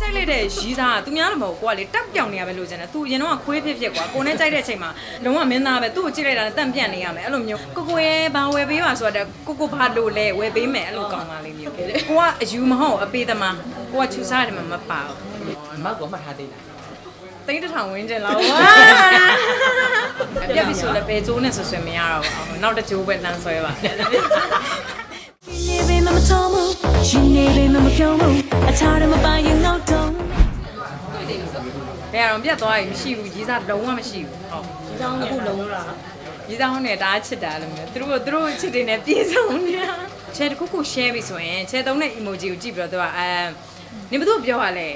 ကြိုက်လိုက်တဲ့ရီးစားကသူများလည်းမဟုတ်ကိုကလေတက်ပြောင်နေရပဲလို့ကျန်တယ်သူအရင်တော့ခွေးဖြစ်ဖြစ်ကွာကိုနဲ့ကြိုက်တဲ့အချိန်မှာလုံးဝမင်းသားပဲသူ့ကိုကြည့်လိုက်တာနဲ့တန့်ပြန့်နေရမယ်အဲ့လိုမျိုးကိုကိုရဲ့ဘာဝယ်ပေးပါဆိုတော့ကိုကိုဘာလို့လဲဝယ်ပေးမယ်အဲ့လိုကောင်းပါလိမ့်မျိုးကိုကအယူမဟုတ်အပေးသမားကိုကချူစားတယ်မှာမပါဘူးအမောက်ကမှတ်ထားသေးလားတိတ်တထောင်ဝင်းကျင်လောက်ဝါပြက်ပြီဆိုလည်းဘယ်ကျိုးနဲ့ဆွဆွမရတော့ဘူးနောက်တစ်ကျိုးပဲလမ်းဆွဲပါနေပေမဲ့မထုံးဘူးရှင်နေပေမဲ့မပြုံးဘူးအထာရမပိုင်ရင်တော့တုံး ဘယ်အောင်ပြတ်သွားရင်မရှိဘူးကြီးစားလုံးဝမရှိဘူးဟုတ်အခုလုံးလားကြီးစားဟောင်းနဲ့ဒါချစ်တာလို့မျိုးသူတို့သူတို့ချစ်တယ်နဲ့ပြေဆုံးနေတာချဲတစ်ခုခု share ပြီဆိုရင်ချဲသုံးတဲ့ emoji ကိုကြည့်ပြီးတော့သူကအဲနေဘသူပြောရလဲ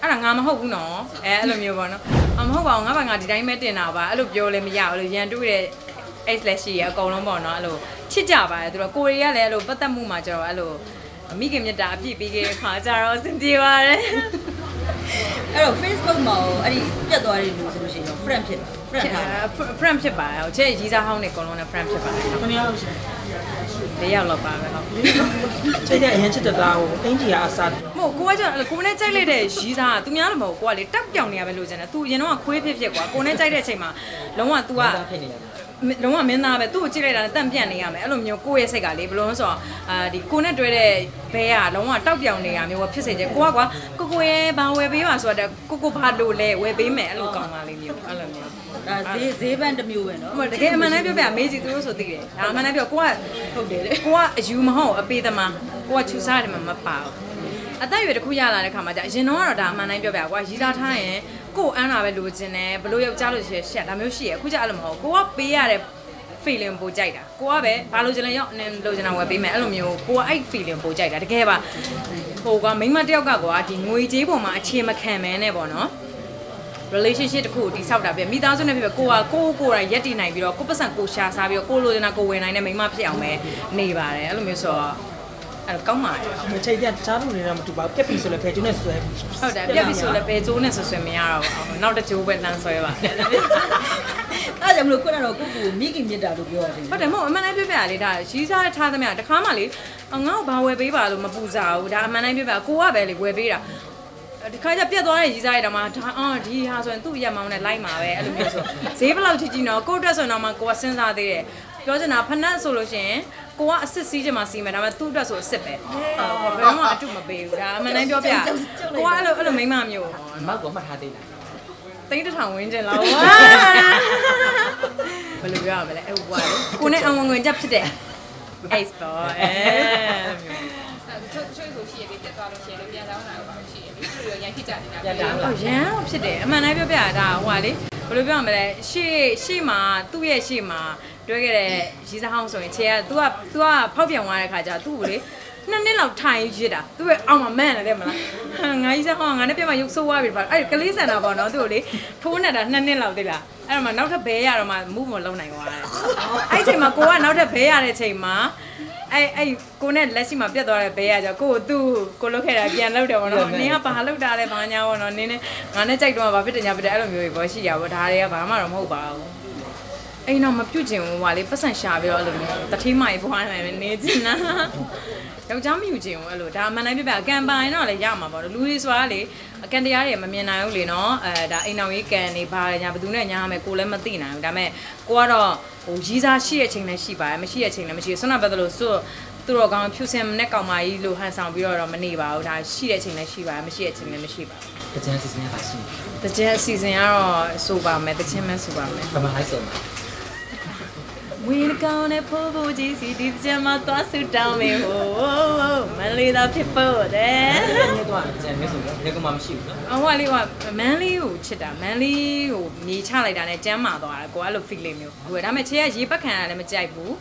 အဲ့ဒါငါမဟုတ်ဘူးနော်အဲအဲ့လိုမျိုးပေါ့နော်အမဟုတ်ပါဘူးငါဘာငါဒီတိုင်းပဲတင်တာပါအဲ့လိုပြောလဲမရဘူးလို့ရန်တူးတဲ့ X လက်ရှိရအကုန်လုံးပေါ့နော်အဲ့လိုချစ်ကြပါတယ်သူတို့ကိုရီးယားလည်းအဲ့လိုပတ်သက်မှုမှာကျတော့အဲ့လိုမိခင်မြတ်တာအပြည့်ပေးခဲ့တဲ့ခါကျတော့အဆင်ပြေပါတယ် အဲ့တော့ Facebook မှာရောအဲ့ဒီပြတ်သွားတဲ့လူဆိုလို့ရှိရင် friend ဖြစ်တာ friend ထားတာ friend ဖြစ်ပါတယ်ဟုတ်ချဲရီးစားဟောင်းနေအကုန်လုံးနဲ့ friend ဖြစ်ပါတယ်ဟုတ်ခဏရောက်ရှင်၄ယောက်လောက်ပါပဲဟုတ်ချိန်တဲ့အရင်ချစ်တဲ့သားကိုအင်ဂျီကအစားမဟုတ်ကိုကကျတော့ကိုနဲ့ကြိုက်လိုက်တဲ့ရီးစားကသူများလည်းမဟုတ်ကိုကလေတက်ပြောင်နေရပဲလို့ကျန်တယ်သူအရင်တော့ခွေးဖြစ်ဖြစ်ကွာကိုနဲ့ကြိုက်တဲ့အချိန်မှာလုံးဝ तू ကသားဖြစ်နေရတယ် လုံးဝမင်းသားပဲသူ့ကိုကြည့်လိုက်တာနဲ့တန့်ပြန့်နေရမယ်အဲ့လိုမျိုးကိုယ့်ရဲ့စိတ်ကလေဘယ်လိုလဲဆိုတော့အာဒီကိုနဲ့တွဲတဲ့ဘဲကလုံးဝတောက်ပြောင်နေရမျိုးပဲဖြစ်စေချင်ကိုကကွာကိုကိုရဲ့ဘာဝယ်ပေးပါဆိုတော့ကိုကိုဘာလို့လဲဝယ်ပေးမယ်အဲ့လိုကောင်းပါလိမ့်မျိုးအဲ့လိုမျိုးဒါဈေးဈေးပန်းတစ်မျိုးပဲနော်ဟိုတကယ်အမှန်တမ်းပြောပြမေးကြည့်သူတို့ဆိုသိတယ်ဒါအမှန်တမ်းပြောကိုကဟုတ်တယ်လေကိုကအယူမဟုတ်အပေးသမားကိုကချူစားတယ်မှာမပါဘူး အသက်အရွယ်တစ်ခုရလာတဲ့ခါမှာじゃအရင်တော့ကတော့ဒါအမှန်တိုင်းပြောပြကွာရီးစားထားရင်ကို့အန်းလာပဲလိုချင်တယ်ဘလို့ယောက်ျားလို့ရှိရရှက်ဒါမျိုးရှိရအခုကျအဲ့လိုမဟုတ်ကိုကပေးရတဲ့ feeling ပိုကြိုက်တာကိုကပဲဘာလို့ချင်လဲရောက်နေလို့ချင်တာဝယ်ပေးမယ်အဲ့လိုမျိုးကိုကအဲ့ feeling ပိုကြိုက်တာတကယ်ပါဟိုကမိန်းမတစ်ယောက်ကကွာဒီငွေကြေးပေါ်မှာအခြေမခံမဲနဲ့ပေါ့နော် relationship တခုကိုတိဆောက်တာပြမိသားစုနဲ့ဖြစ်ဖြစ်ကိုကကိုကိုကိုယ်တိုင်ရက်တည်နိုင်ပြီးတော့ကိုပတ်စံကိုရှာစားပြီးတော့ကိုလိုချင်တာကိုဝင်နိုင်တဲ့မိန်းမဖြစ်အောင်ပဲနေပါတယ်အဲ့လိုမျိုးဆိုတော့ အဲ့တော့ကောင်းပါတယ်မချိန်တဲ့တခြားလူတွေနဲ့မတူပါဘူးပြက်ပြီဆိုလည်းဖယ်ကျင်းနဲ့ဆွဲဟုတ်တယ်ပြက်ပြီဆိုလည်းဘယ်ကျိုးနဲ့ဆွဆွမရတော့ဘူးနောက်တစ်ကျိုးပဲလမ်းဆွဲပါအဲ့ဒါကြောင့်မလို့ခုနကတော့ကိုကိုမိခင်မြတ်တာလို့ပြောရတယ်ဟုတ်တယ်မဟုတ်အမှန်တိုင်းပြပြလေဒါရီးစားထားသမျှတခါမှလေငါ့ကိုဘာဝယ်ပေးပါလို့မပူစားဘူးဒါအမှန်တိုင်းပြပြကိုကပဲလေဝယ်ပေးတာဒီခါကျပြတ်သွားတဲ့ရီးစားရတော့မှဒါအော်ဒီဟာဆိုရင်သူ့ရက်မောင်းနဲ့လိုက်မှာပဲအဲ့လိုမျိုးဆိုဈေးဘယ်လောက်ကြီးကြီးနော်ကိုယ့်အတွက်ဆိုတော့မှကိုကစဉ်းစားသေးတယ် ပြောချင်တာဖနက်ဆိုလို့ရှိရင်ကိုကအစ်စ်စီးချင်မှစီးမယ်ဒါပေမဲ့သူ့အတွက်ဆိုအစ်စ်ပဲဟုတ်ဘယ်မှအတုမပေးဘူးဒါအမှန်တိုင်းပြောပြကိုကအဲ့လိုအဲ့လိုမိန်းမမျိုးအမောက်ကမှတ်ထားသေးလားတိတ်တထောင်ဝင်းကျင်လောက်ဝါဘယ်လိုပြောရမလဲအဲ့ဟိုကလေကိုနဲ့အဝင်ဝင်ချက်ဖြစ်တဲ့ Ace ပေါ့အဲချို့ချို့ဆိုရှိရပြီတက်သွားလို့ရှိရင်လည်းပြန်တောင်းတာတော့ပါရှိရပြီသူတို့ရန်ဖြစ်ကြနေတာပြန်တောင်းအော်ရန်ဖြစ်တယ်အမှန်တိုင်းပြောပြတာဒါဟိုကလေဘယ်လိုပြောရမလဲရှေ့ရှေ့မှာသူ့ရဲ့ရှေ့မှာ တွဲခဲ့တဲ့ရီးစားဟောင်းဆိုရင်ခြေက तू က तू ကဖောက်ပြန်သွားတဲ့ခါကျသူ့ကိုလေနှစ်နှစ်လောက်ထိုင်ရစ်တာသူ့ရဲ့အောက်မှာမန့်တယ်တဲ့မလားဟာငါကြီးစားဟောင်းငါနဲ့ပြမရုပ်ဆိုးသွားပြီပါအဲ့ကလေးစံတာပေါ့နော်သူ့ကိုလေထိုးနေတာနှစ်နှစ်လောက်သိလားအဲ့တော့မှနောက်ထပ်ဘဲရတော့မှမူးမလုံးနိုင်သွားတယ်အဲ့ဒီချိန်မှာကိုကနောက်ထပ်ဘဲရတဲ့ချိန်မှာအဲ့အဲ့ကိုနဲ့လက်ရှိမှာပြတ်သွားတဲ့ဘဲရကြကိုကိုသူ့ကိုလုတ်ခဲ့တာပြန်လုတ်တယ်ပေါ့နော်နင်းကဘာလုတ်တာလဲဘာညာပေါ့နော်နင်းနဲ့ငါနဲ့ကြိုက်တော့ဘာဖြစ်တယ်ညာဖြစ်တယ်အဲ့လိုမျိုးတွေပေါ့ရှိရပေါ့ဒါတွေကဘာမှတော့မဟုတ်ပါဘူး အိမ်တော့မပြုတ်ကျင်ဘူးဟွာလေပတ်စံရှာပြီးတော့အဲ့လိုမျိုးတတိမိုင်ဘွားနိုင်မယ်နေချင်တာယောက်ျားမယူချင်ဘူးအဲ့လိုဒါအမှန်တိုင်းပြပြကံပိုင်တော့လည်းရမှာပေါ့လူတွေဆိုတာလေအကန်တရားတွေမမြင်နိုင်ဘူးလေနော်အဲဒါအိမ်တော်ရေးကံနေပါညာဘယ်သူနဲ့ညာမယ်ကိုလည်းမသိနိုင်ဘူးဒါပေမဲ့ကိုကတော့ဟိုရီးစားရှိတဲ့ချိန်လည်းရှိပါတယ်မရှိတဲ့ချိန်လည်းမရှိဘူးဆွမ်းနာပတ်သက်လို့စွတ်သူတော်ကောင်းဖြူစင်နဲ့ကောင်မကြီးလို့ဟန်ဆောင်ပြီးတော့မနေပါဘူးဒါရှိတဲ့ချိန်လည်းရှိပါတယ်မရှိတဲ့ချိန်လည်းမရှိပါဘူးတကြံစီစဉ်ရပါရှိတကြက်အစီအစဉ်ကတော့ဆိုပါမယ်တချင်းမဲဆိုပါမယ်ဘာမှဟိုက်ဆုံးပါ ဝင်းကောင်းတဲ့ဖိုးဖိုးကြီးစီဒီကျမသွားဆူတောင်းမေဟိုမလေးသာဖြစ်ဖို့တဲ့ညတော့တကြံမျိုးဆိုတော့လည်းကမှမရှိဘူးနော်အဟိုကလေးကမန်းလေးကိုချစ်တာမန်းလေးကိုမြေချလိုက်တာနဲ့ကျမ်းမာသွားတယ်ကိုကအဲ့လို feeling မျိုးဟိုဒါပေမဲ့ခြေကရေပတ်ခံရတာလည်းမကြိုက်ဘူး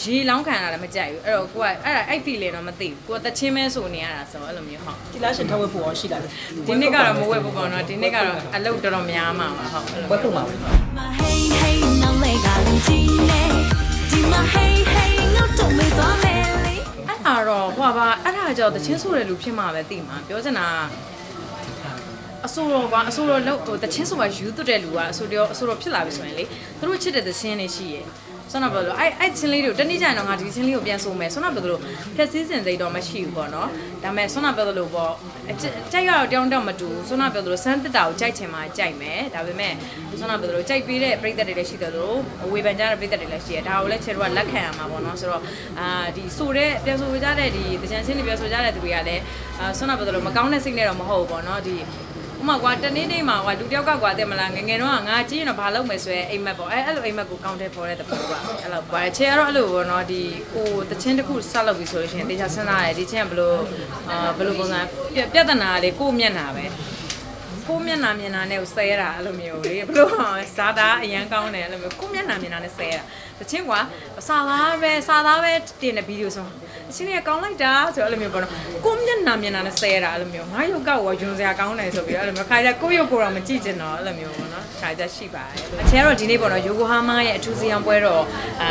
ရေလောင်းခံရတာလည်းမကြိုက်ဘူးအဲ့တော့ကိုကအဲ့ဒါအဲ့ feeling တော့မသိဘူးကိုကတချင်းမဲဆိုနေရတာဆိုအဲ့လိုမျိုးဟုတ်ဒီလားရှင်ထဝက်ဖို့ရောရှိလာတယ်ဒီနေ့ကတော့မဝဲဘူးပေါ့နော်ဒီနေ့ကတော့အလုပ်တော်တော်များမှာပါဟုတ်အဲ့လိုဘွက်ပုံပါပဲ My hey hey နောက်လေကလည်းကြီးနေဒီမှာ hey hey နောက်တော့မေးသွားမယ်လေအဲ့ဒါတော့ဟိုပါအဲ့ဒါကြောင့်တချင်းဆိုတဲ့လူဖြစ်မှာပဲသိမှာပြောချင်တာအဆိုတော်ကွာအဆိုတော်လောက်ဟိုတချင်းဆိုမှယူသွတ်တဲ့လူကအဆိုတော်အဆိုတော်ဖြစ်လာပြီဆိုရင်လေသူတို့ချစ်တဲ့တချင်းတွေရှိရယ် ဆွမ်းနာပြောလို့အဲ့အဲ့ချင်းလေးတွေကိုတနေ့ကျရင်တော့ငါဒီချင်းလေးကိုပြန်ဆိုမယ်ဆွမ်းနာပြောလို့ဖြက်စည်းစင်စိတ်တော့မရှိဘူးပေါ့နော်ဒါပေမဲ့ဆွမ်းနာပြောလို့ပေါ့အကြကြိုက်ရတော့တောင်းတော့မတူဘူးဆွမ်းနာပြောလို့စမ်းတက်တာကိုကြိုက်ချင်မှကြိုက်မယ်ဒါပေမဲ့ဆွမ်းနာပြောလို့ကြိုက်ပေးတဲ့ပြည်သက်တွေလည်းရှိတယ်လို့ဝေဖန်ကြတဲ့ပြည်သက်တွေလည်းရှိတယ်ဒါကိုလည်းချေတို့ကလက်ခံရမှာပေါ့နော်ဆိုတော့အာဒီဆိုတဲ့ပြန်ဆိုကြတဲ့ဒီတကြံချင်းတွေပြန်ဆိုကြတဲ့သူတွေကလည်းအာဆွမ်းနာပြောလို့မကောင်းတဲ့စိတ်နဲ့တော့မဟုတ်ဘူးပေါ့နော်ဒီ ဥမာကွာတနေ့နေ့မှာကွာလူတယောက်ကကွာတဲ့မလားငယ်ငယ်တော့ငါကြည့်ရင်တော့ဘာလုပ်မယ်ဆိုရဲအိမ်မက်ပေါ့အဲအဲ့လိုအိမ်မက်ကိုကောင်းတယ်ပေါ်တဲ့တပူကွာအဲ့လိုကွာချေကတော့အဲ့လိုပေါ့နော်ဒီကိုတချင်းတစ်ခုဆက်လုပ်ပြီဆိုလို့ရှိရင်တေချာစဉ်းစားရတယ်ဒီချင်းကဘလို့အာဘလို့ပုံစံပြပြဿနာလေးကိုယ့်မျက်နှာပဲကိုယ့်မျက်နှာမျက်နှာနဲ့ကိုဆဲတာအဲ့လိုမျိုးလေဘလို့ဇာတာအရန်ကောင်းတယ်အဲ့လိုမျိုးကိုယ့်မျက်နှာမျက်နှာနဲ့ဆဲတာ တချင်းကွာစာသားပဲစာသားပဲတင်တဲ့ဗီဒီယိုဆိုအချင်းကြီးကောင်းလိုက်တာဆိုတော့အဲ့လိုမျိုးပေါ့နော်ကိုယ့်မျက်နှာမျက်နှာနဲ့ဆဲတာအဲ့လိုမျိုးငါရုပ်ကောက်ရောယွန်စရာကောင်းတယ်ဆိုပြီးအဲ့လိုမျိုးခါကြကိုယ့်ရုပ်ကိုယ်တော့မကြည့်ကျင်တော့အဲ့လိုမျိုးပေါ့နော်ခါကြရှိပါတယ်အချင်းကတော့ဒီနေ့ပေါ့နော်ယိုကိုဟာမာရဲ့အထူးစီယံပွဲတော့အာ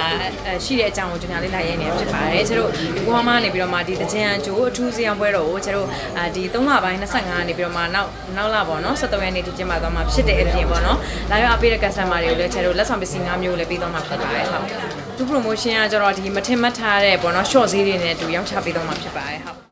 ရှိတဲ့အကြောင်းကိုကျွန်တော်လေးလာရင်းနေဖြစ်ပါတယ်ကျတို့ယိုကိုဟာမာနေပြီးတော့မှဒီတကြံကျိုးအထူးစီယံပွဲတော့ကိုကျတို့အာဒီ3လပိုင်း25ကနေပြီးတော့မှနောက်နောက်လပေါ့နော်73ရက်နေ့ဒီကျင်းပသွားမှာဖြစ်တဲ့အပြင်ပေါ့နော်လာရောက်အပေးတဲ့ customer တွေကိုလည်းကျတို့လက်ဆောင်ပစ္စည်း၅မျိုးလည်းပေးသွားမှာဖြစ်ပါတယ်ဟုတ်သူ promotion ကကျတော့ဒီမထင်မှတ်ထားတဲ့ပေါ့နော် short ဈေးတွေနဲ့တူရောင်းချပေးသွားမှာဖြစ်ပါတယ်ဟုတ်